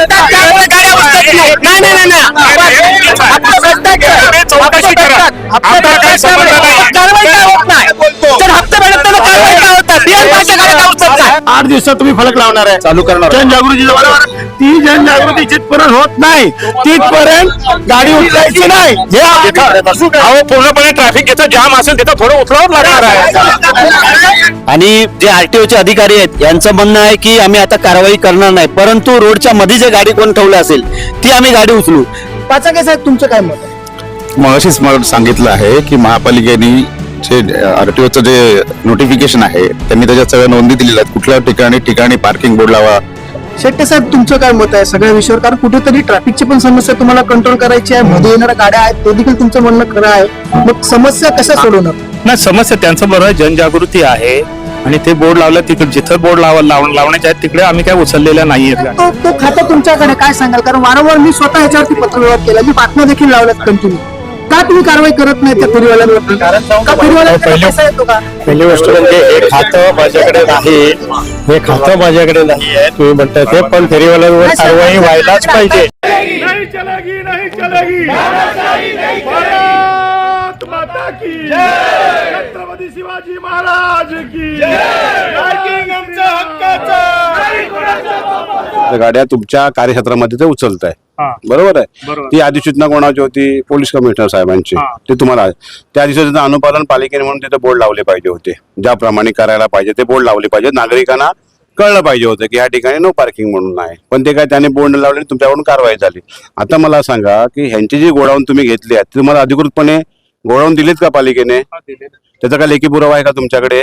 भेटतात त्यामुळे गाड्या उचलत नाही. नाही नाही नाही, नाही करा. हप्ते आमचा काही भेटतात संबंध त्यामुळे नाही. कारवाई काय होत नाही आठ दिवसात तुम्ही फलक लावणार आहे. चालू करणार. जनजागृती ती जनजागृती जिथपर्यंत होत नाही तिथपर्यंत गाडी उचलायची नाही. हे अहो पूर्णपणे ट्रॅफिक जिथं जाम असेल तिथं थोडं उचलावं लागणार आहे. आणि जे आरटीओचे अधिकारी आहेत यांचं म्हणणं आहे की आम्ही आता कारवाई करणार नाही. परंतु रोडच्या मध्ये जे गाडी कोण ठेवलं असेल ती आम्ही गाडी उचलू. पाचाके साहेब तुमचं काय मत आहे? मगाशीच मला सांगितलं आहे की महापालिकेने जे आरटीओचं जे नोटिफिकेशन आहे त्यांनी त्याच्यात सगळ्या नोंदी दिलेल्या आहेत. कुठल्या ठिकाणी ठिकाणी पार्किंग बोर्ड लावा. शेट्टे साहेब तुमचं काय मत आहे? सगळ्या विषयावर कारण कुठेतरी ट्रॅफिकची पण समस्या तुम्हाला कंट्रोल करायची आहे. मध्ये येणाऱ्या गाड्या आहेत ते देखील तुमचं म्हणणं खरं आहे. मग समस्या कशा सोडवणार? नाही समस्या त्यांचं बरं आहे, जनजागृती आहे. आणि ते बोर्ड लावलं तिकडे जिथं बोर्ड लाव लाव- लावण्याचे आहेत तिकडे आम्ही काय उचललेल्या गाड्या. तो तो खातं तुमच्याकडे काय सांगाल? कारण वारंवार मी स्वतः ह्याच्यावरती पत्रव्यवहार केला. मी बातम्या देखील लावल्यात कंटिन्यू का तुम्ही कारवाई करत नाही त्या फेरीवाल्यांवर का फेरीवाल्यांकडे पैसा येतो का? पहिली गोष्ट म्हणजे हे खातं माझ्याकडे नाही. हे खातं माझ्याकडे नाही आहे तुम्ही म्हणताय ते पण फेरीवाल्यांवर कारवाई व्हायलाच पाहिजे. नहीं चलेगी नहीं चलेगी. भारत माता की छत्रपती शिवाजी महाराज की आमच्या हक्काचं. गाड्या तुमच्या कार्यक्षेत्रामध्ये ते उचलत आहे. बरोबर आहे. ती अधिसूचना कोणाची होती? पोलीस कमिशनर साहेबांची. ते तुम्हाला त्या अधिसूचनेचं अनुपालन पालिकेने म्हणून तिथे बोर्ड लावले पाहिजे होते. ज्याप्रमाणे करायला पाहिजे ते बोर्ड लावले पाहिजे. नागरिकांना कळलं पाहिजे होतं की ह्या ठिकाणी नो पार्किंग म्हणून आहे पण ते काय त्याने बोर्ड न लावले तुमच्याकडून कारवाई झाली. आता मला सांगा की ह्यांची जी गोडाऊन तुम्ही घेतली आहे ती तुम्हाला अधिकृतपणे गोडाऊन दिलीत का पालिकेने? त्याचा काय लेखी पुरावा आहे का तुमच्याकडे?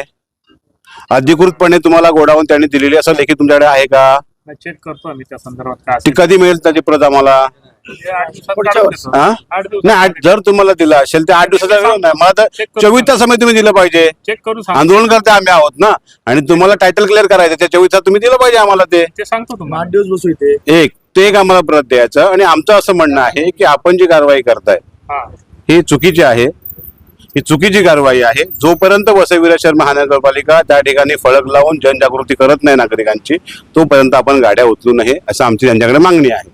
अधिकृतपणे तुम्हाला गोडाऊन त्यांनी दिलेली असं लेखी तुमच्याकडे आहे का? चेक करतो आम्ही त्या संदर्भात काय ती कधी मिळेल त्याची प्रत आम्हाला? असेल. आठ दिवसात काढून देतो. हा? आठ दिवसात नाही आठ- जर तुम्हाला दिला असेल तर आठ दिवसाचा वेळ नाही. मला तर. चोवीस तासामध्ये तुम्ही दिलं पाहिजे. चेक करू सांग आंदोलन करते आम्ही आहोत ना? आणि तुम्हाला टायटल क्लिअर करायचं त्या चोवीस तास तुम्ही दिलं पाहिजे आम्हाला ते. ते सांगतो तुम्हाला. आठ दिवस बसू इथे. एक ते एक आम्हाला प्रत द्यायचं. आणि आमचं असं म्हणणं आहे की आपण जी कारवाई करताय हा. ही चुकीची आहे. ही चुकीची कारवाई आहे. जोपर्यंत वसई शहर महानगरपालिका त्या ठिकाणी फळक लावून जनजागृती करत नाही नागरिकांची तोपर्यंत आपण गाड्या उचलू नये असं आमची त्यांच्याकडे मागणी आहे.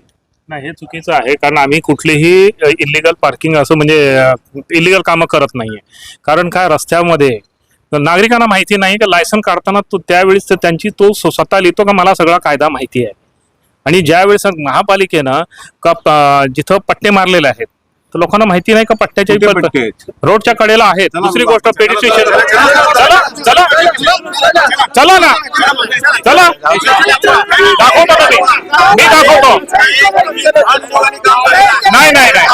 नाही हे चुकीचं आहे कारण आम्ही कुठलीही इलिगल पार्किंग असं म्हणजे इलिगल कामं करत नाहीये. कारण काय रस्त्यामध्ये नागरिकांना माहिती नाही का लायसन काढताना तो त्यावेळेस तर त्यांची तो स्वतः लिहितो का मला सगळा कायदा माहिती आहे. आणि ज्यावेळेस महापालिकेनं का प- जिथं पट्टे मारलेले आहेत तर लोकांना माहिती नाही का पट्ट्याच्या कुठे पट्टे आहेत? रोडच्या कडेला आहेत चला दुसरी. गोष्ट चला चला चला ना चला दाखवतो ना मी मी दाखवतो नाही नाही नाही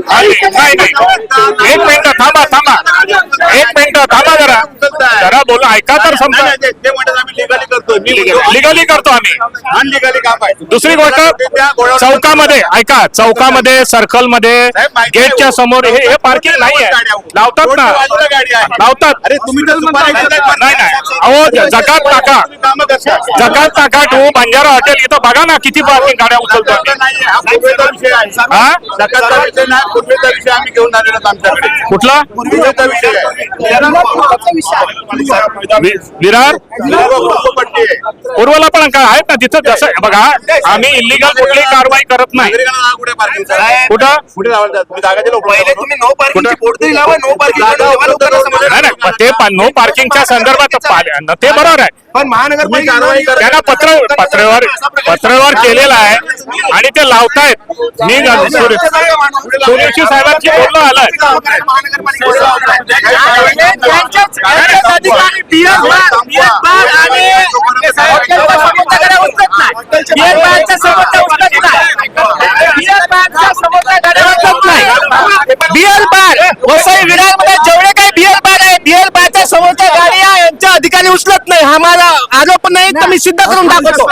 नाही नाही नाही. एक मिनिट थांबा थांबा एक मिनिट थांबा जरा जरा बोला ऐका तर समजा लिगली करतो आम्ही दुसरी गोष्ट चौकामध्ये ऐका चौकामध्ये सर्कलमध्ये गेटच्या समोर हे हे पार्किंग नाही आहे लावतात ना. लावतात. अरे तुम्ही तर नाही नाही. अहो जकात टाका. जकात टाका. टू बंजारा हॉटेल इथं बघा ना किती पार्किंग गाड्या उचलतो आम्ही. हा? आम्ही घेऊन आलेलो आमच्याकडे. कुठला? पूर्वीचा विषय विरार उर्वला पण काय आहेत ना तिथं? जसं बघा आम्ही इलिगल कुठली कारवाई करत नाही. कुठे नो पार्किंग बोर्ड तरी लावा नो पार्किंग नाही नाही पण ते नो पार्किंगच्या संदर्भात पाल- ते बरोबर आहे. पण महानगरपालिका करा. त्यांना पत्र पत्रव्यवहार पत्रव्यवहार केलेला आहे आणि ते लावतायत. मी सूर्यवंशी साहेबांची बोलणं आलंय. बिअर बार वसई विरारमध्ये जेवढे काही बिअर बार आहे बिअर बारच्या समोरच्या गाड्या यांच्या अधिकारी उचलत नाही. हा माझा आरोप नाही तर मी सिद्ध करून दाखवतो.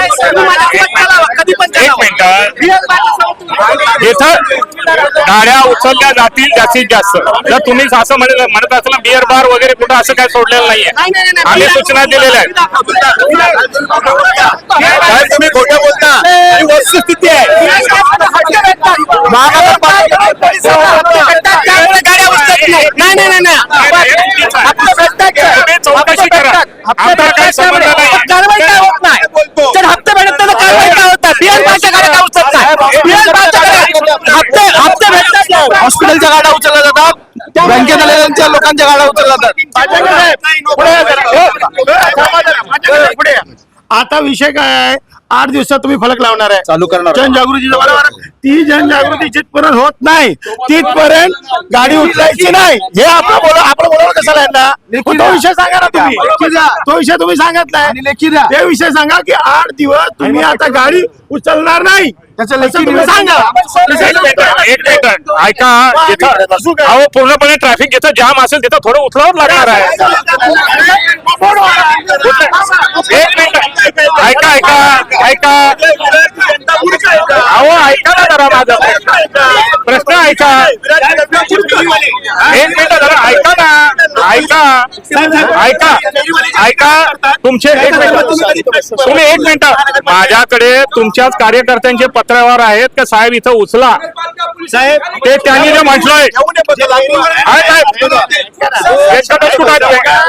कधी पण एक. मिनिट. इथं गाड्या उचलल्या जातील जास्तीत जास्त. जर तुम्ही असं म्हणत म्हणत असाल ना बिअर बार वगैरे कुठं असं काय सोडलेलं नाहीये. नाही, नाही, नाही, आम्ही. सूचना दिलेल्या आहेत. तुम्ही खोटं बोलता? वस्तुस्थिती आहे. नाही नाही नाही नाही कारवाई काय होत नाही? तर भेटत त्याला कारवाई काय भेटतात. हॉस्पिटलच्या गाड्या उचलल्या जातात. बँकेच्या लोकांच्या गाडा उचलल्या जातात. आता विषय काय आहे? आठ दिवसात तुम्ही फलक लावणार आहे. चालू करणार जनजागृती बरोबर ती जनजागृती जिथपर्यंत होत नाही तिथपर्यंत गाडी उचलायची नाही. हे आपलं बोला आपलं बोलावं यांना पण तो विषय सांगा ना तुम्ही. तो विषय तुम्ही सांगत नाही ते विषय सांगा की आठ दिवस तुम्ही आता गाडी उचलणार नाही. त्याचं तुम्ही सांगा एक मिनिट एक मिनिट ऐका जिथं अहो पूर्णपणे ट्रॅफिक जिथं जाम असेल तिथं थोडं उचलावं लागणार आहे एक मिनिट ऐका ऐका ऐका अहो ऐका ना जरा माझा प्रश्न ऐका एक मिनिट जरा ऐका ना ऐका. ऐका. ऐका. तुमचे एक मिनिट. तुम्ही एक मिनिट. माझ्याकडे तुमच्याच कार्यकर्त्यांचे पत्रव्यवहार आहेत का? साहेब इथं उचला. साहेब ते त्यांनी जे म्हटलंय?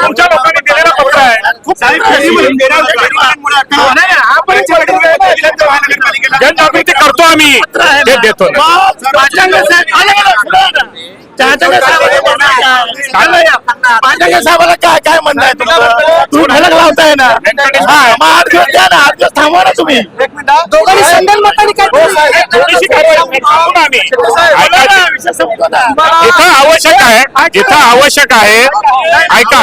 तुमच्या लोकांनी दिलेला पत्र आहे. जनजागृती करतो आम्ही. ते देतो साहेबाला काय काय तुमचं? तुम्ही फलक लावताय ना? हा, मग आठ दिवस द्या ना आठ दिवस थांबवा ना तुम्ही. दोघांनी संदल मताने काय थोडीशी कारवाई थांबू ना आम्ही. ऐका जिथं आवश्यक आहे जिथं आवश्यक आहे. ऐका.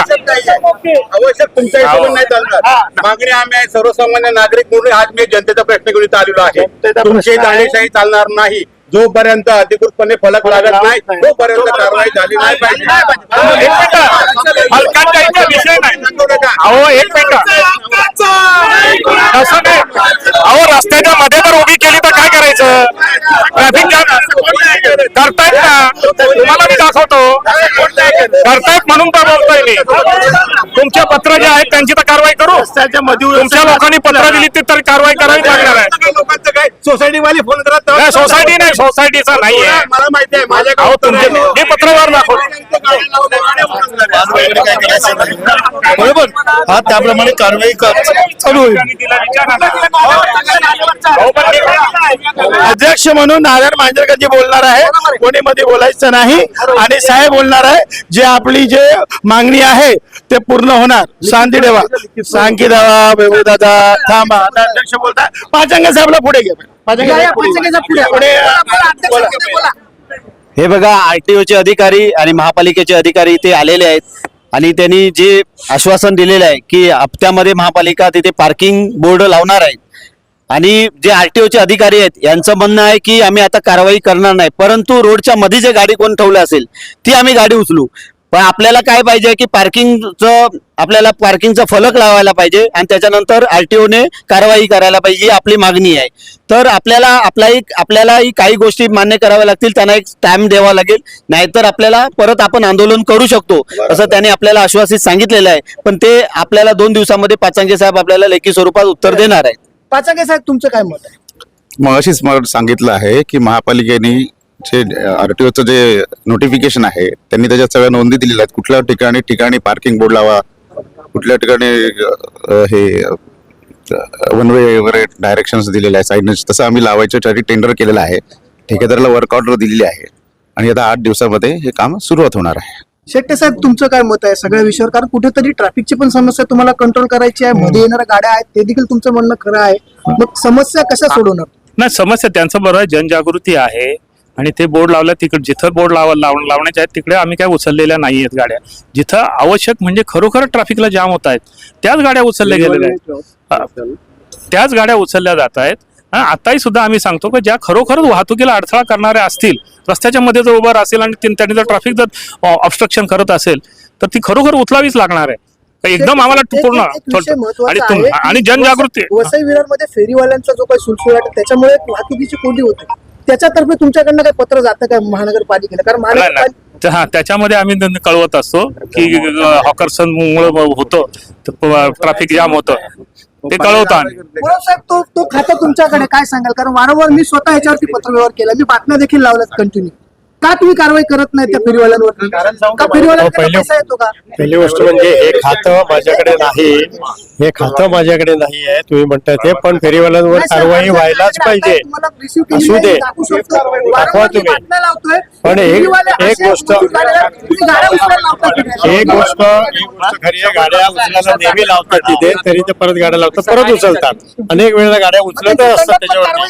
आवश्यक तुमच्या हिशोबाने नाही चालणार. मागणी आम्ही आहे सर्वसामान्य नागरिक म्हणून आज मी जनतेचा प्रश्न घेऊन इथं आलेलो आहे. तुमची दाणेशाही चालणार नाही. जोपर्यंत अधिकृतपणे फलक लागत नाही तोपर्यंत कारवाई झाली नाही पाहिजे. एक मिनिट. हलकांचा विषय नाही. एक तसं नाही. अहो रस्त्याच्या मध्ये जर उभी केली तर काय करायचं? ट्रॅफिक जाम करतायत ना. तुम्हाला मी दाखवतो. करतायत म्हणून तर बोलतोय मी. तुमचे पत्र जे आहेत त्यांची तर कारवाई करू. तुमच्या लोकांनी पत्र दिली ती तर कारवाई करावी लागणार आहे. लोकांचं काय? सोसायटी वाले फोन नाही, सोसायटी नाही सोसायटीचा नाहीये. मला माहिती आहे माझ्याकडे अहो बरोबर. हा त्याप्रमाणे कारवाई चालू होईल. अध्यक्ष म्हणून नारायण मांजरकरजी बोलणार आहे. कोणी मध्ये बोलायचं नाही. आणि साहेब बोलणार आहे जे आपली जे मागणी आहे ते पूर्ण होणार. शांती ठेवा सांगी दादा बेबू दादा थांबा अध्यक्ष बोलताय. पाचंग साहेबला पुढे घ्या. पाचंगे पुढे हे बघा आरटीओचे अधिकारी आणि महापालिकेचे अधिकारी इथे आलेले आहेत. आणि त्यांनी जे आश्वासन दिलेलं आहे की हप्त्यामध्ये महापालिका तिथे पार्किंग बोर्ड लावणार आहे. आणि जे आरटीओचे अधिकारी आहेत यांचं म्हणणं आहे की आम्ही आता कारवाई करणार नाही. परंतु रोडच्या मध्ये जे गाडी कोण ठेवलं असेल ती आम्ही गाडी उचलू. पण आपल्याला काय पाहिजे की पार्किंगचं आपल्याला पार्किंगचा फलक लावायला पाहिजे आणि त्याच्यानंतर आरटीओने कारवाई करायला पाहिजे ही आपली मागणी आहे. तर आपल्याला आपला एक आपल्यालाही काही गोष्टी मान्य कराव्या लागतील त्यांना एक टाइम द्यावा लागेल. नाहीतर आपल्याला परत आपण आंदोलन करू शकतो असं त्यांनी आपल्याला आश्वासित सांगितलेलं आहे. पण ते आपल्याला दोन दिवसामध्ये पाचांगे साहेब आपल्याला लेखी स्वरूपात उत्तर देणार आहेत. पाचंगे साहेब तुमचं काय मत आहे? मग अशीच मला सांगितलं आहे की महापालिकेने जे आरटीओचं जे नोटिफिकेशन आहे त्यांनी त्याच्यात सगळ्या नोंदी दिलेल्या आहेत. कुठल्या ठिकाणी ठिकाणी पार्किंग बोर्ड लावा कुठल्या ठिकाणी हे वन वे वगैरे डायरेक्शन्स दिलेले आहे साईडनेस तसं आम्ही लावायच्यासाठी टेंडर केलेलं आहे. ठेकेदाराला वर्क ऑर्डर दिलेली आहे. आणि आता आठ दिवसामध्ये हे काम सुरुवात होणार आहे. शेट्टे साहेब तुमचं काय मत आहे सगळ्या विषयावर? कारण कुठेतरी ट्रॅफिकची पण समस्या तुम्हाला कंट्रोल करायची आहे मध्ये येणाऱ्या गाड्या आहेत ते देखील तुमचं म्हणणं खरं आहे. मग समस्या कशा सोडवणार? नाही समस्या त्यांचं बरं आहे जनजागृती आहे. आणि ते बोर्ड लावल्या तिकडे जिथं बोर्ड लाव लाव लावण्याचे आहेत तिकडे आम्ही काय उचललेल्या नाही आहेत गाड्या. जिथं आवश्यक म्हणजे खरोखर ट्रॅफिकला जाम होत आहेत त्याच गाड्या उचलल्या गेलेल्या आहेत. त्याच गाड्या उचलल्या जात आहेत. हा, आताही सुद्धा आम्ही सांगतो की ज्या खरोखरच वाहतुकीला अडथळा करणाऱ्या असतील रस्त्याच्या मध्ये जर उभं असेल आणि तीन- त्यांनी जर ट्रॅफिक जर ऑब्स्ट्रक्शन करत असेल तर ती खरोखर उचलावीच लागणार आहे. तर एकदम आम्हाला पूर्ण आणि आणि जनजागृती. वसई वसई विरारमध्ये फेरीवाल्यांचा जो काही सुलसुलाट आहे त्याच्यामुळे वाहतुकीची कोंडी होते. त्याच्यातर्फे तुमच्याकडनं काही पत्र जातं का महानगरपालिकेला? कारण. महानगरपालिका त्या- हा त्याच्यामध्ये आम्ही त्यांना कळवत असतो की हॉकर्सन मुळे होतं ट्रॅफिक जाम होतं. ते कळवतो आम्ही. गुलाब साहेब तो तो खाता तुमच्याकडे काय सांगाल? कारण वारंवार मी स्वतः याच्यावरती पत्रव्यवहार केला. मी बातम्या देखील लावल्यात कंटिन्यू का तुम्ही कारवाई करत नाही त्या फेरीवाल्यांवर का फेरीवाल्यांकडे पहिले- पैसा येतो का? पहिली गोष्ट म्हणजे हे खातं माझ्याकडे नाही. हे खातं माझ्याकडे नाही आहे तुम्ही म्हणताय ते पण फेरीवाल्यांवर कारवाई व्हायलाच पाहिजे. असू दे. दाखवू तुम्ही. पण एक- एक गोष्ट-? एक गोष्ट खरी गाड्या उचलायला नेहमी लावतात तिथे तरी ते परत गाड्या लावतात परत उचलतात. अनेक वेळेला गाड्या उचलत असतात ना. त्याच्यावरती.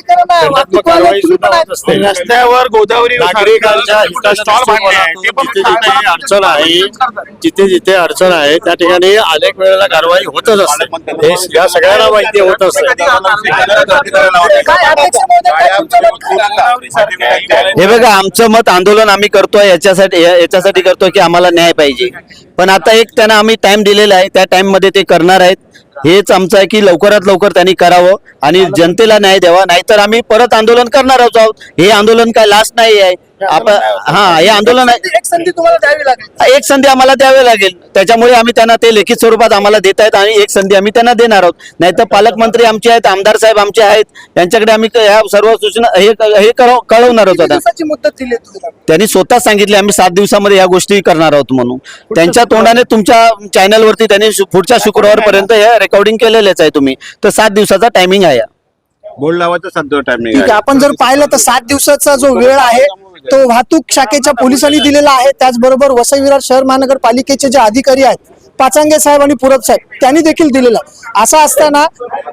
वाहतूक कारवाई वाले सुद्धा होत असते. रस्त्यावर गोदावरी नागरिकांच्या हिताच्या जिथे जिथे अडचण आहे जिथे जिथे अडचण आहे त्या ठिकाणी अनेक वेळेला कारवाई होतच असते. हे या सगळ्यांना माहिती होत? हे बघा आमचं मत आंदोलन आम्ही करतोय याच्यासाठी याच्यासाठी करतोय की आम्हाला न्याय पाहिजे. पण आता एक त्यांना आम्ही टाइम दिलेला आहे त्या टाइममध्ये ते करणार आहेत. हेच आमचं आहे की लवकरात लवकर त्यांनी करावं आणि जनतेला न्याय द्यावा. नाहीतर आम्ही परत आंदोलन करणार आहोत. हे आंदोलन काय लास्ट नाही आहे. हा हे आंदोलन आहे एक संधी तुम्हाला द्यावी लागेल. एक संधी आम्हाला द्यावी लागेल. त्याच्यामुळे आम्ही त्यांना ते लेखित स्वरूपात आम्हाला देत आहेत आणि एक संधी आम्ही त्यांना देणार आहोत. नाहीतर पालकमंत्री आमचे आहेत आमदार साहेब आमचे आहेत. त्यांच्याकडे आम्ही ह्या सर्व सूचना हे हे कळव- कळवणार आहोत आता. दिवसाची मुदत दिली आहे तुम्हाला त्यांनी स्वतः सांगितले आम्ही सात दिवसामध्ये या गोष्टी करणार आहोत म्हणून. त्यांच्या तोंडाने तुमच्या चॅनलवरती त्यांनी शु- पुढच्या शुक्रवारपर्यंत हे रेकॉर्डिंग केलेलेच आहे तुम्ही. तर सात दिवसाचा टायमिंग आहे बोर्ड लावायचं सध्या टायमिंग ठीक आहे आपण जर पाहिलं तर सात दिवसाचा जो वेळ आहे तो वाहतूक शाखेच्या पोलिसांनी दिलेला आहे त्याचबरोबर वसई विरार शहर महानगरपालिकेचे जे अधिकारी आहेत पाचांगे साहेब आणि पुरब साहेब त्यांनी देखील दिलेला. असं असताना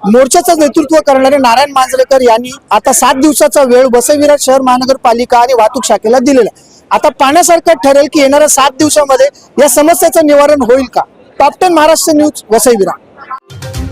मोर्चाचं नेतृत्व करणारे नारायण मांजरेकर यांनी आता सात दिवसाचा वेळ वसई विरार शहर महानगरपालिका आणि वाहतूक शाखेला दिलेला आहे. आता पाहण्यासारखं ठरेल की येणाऱ्या सात दिवसामध्ये या समस्येचं निवारण होईल का top ten Maharashtra news Vasai Virar